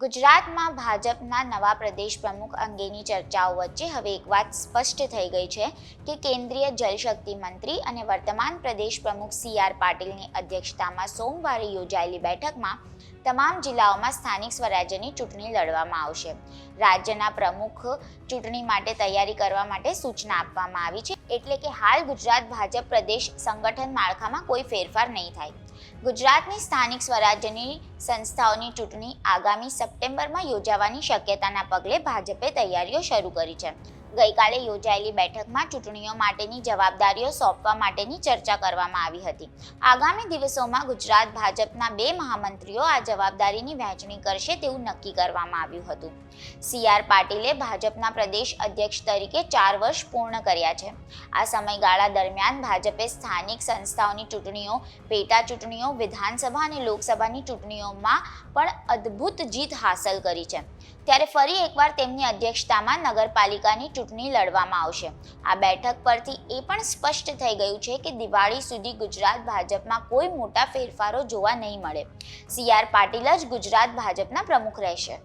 ગુજરાતમાં ભાજપના નવા પ્રદેશ પ્રમુખ અંગેની ચર્ચાઓ વચ્ચે હવે એક વાત સ્પષ્ટ થઈ ગઈ છે કે કેન્દ્રીય જલશક્તિ મંત્રી અને વર્તમાન પ્રદેશ પ્રમુખ સી આર પાટીલની અધ્યક્ષતામાં સોમવારે યોજાયેલી બેઠકમાં તમામ જિલ્લાઓમાં સ્થાનિક સ્વરાજ્યની ચૂંટણી લડવામાં આવશે. રાજ્યના પ્રમુખ ચૂંટણી માટે તૈયારી કરવા માટે સૂચના આપવામાં આવી છે. એટલે કે હાલ ગુજરાત ભાજપ પ્રદેશ સંગઠન માળખામાં કોઈ ફેરફાર નહીં થાય. ગુજરાતની સ્થાનિક સ્વરાજ્યની સંસ્થાઓની ચૂંટણી આગામી સપ્ટેમ્બરમાં યોજાવાની શક્યતાના પગલે ભાજપે તૈયારીઓ શરૂ કરી છે. ગઈકાલે યોજાયેલી બેઠકમાં ચૂંટણીઓ માટેની જવાબદારીઓ સોંપવા માટેની ચર્ચા કરવામાં આવી હતી. આગામી દિવસોમાં ગુજરાત ભાજપના બે મહામંત્રીઓ આ જવાબદારીની વહેંચણી કરશે તેવું નક્કી કરવામાં આવ્યું હતું. સી આર પાટીલે ભાજપના પ્રદેશ અધ્યક્ષ તરીકે ચાર વર્ષ પૂર્ણ કર્યા છે. આ સમયગાળા દરમિયાન ભાજપે સ્થાનિક સંસ્થાઓની ચૂંટણીઓ, પેટા ચૂંટણીઓ, વિધાનસભા અને લોકસભાની ચૂંટણીઓમાં પણ અદ્ભુત જીત હાંસલ કરી છે. ત્યારે ફરી એકવાર તેમની અધ્યક્ષતામાં નગરપાલિકાની ચૂંટણી લડવામાં આવશે. આ બેઠક પરથી એ પણ સ્પષ્ટ થઈ ગયું છે કે દિવાળી સુધી ગુજરાત ભાજપમાં કોઈ મોટા ફેરફારો જોવા નહીં મળે. સી આર પાટીલ જ ગુજરાત ભાજપના પ્રમુખ રહેશે.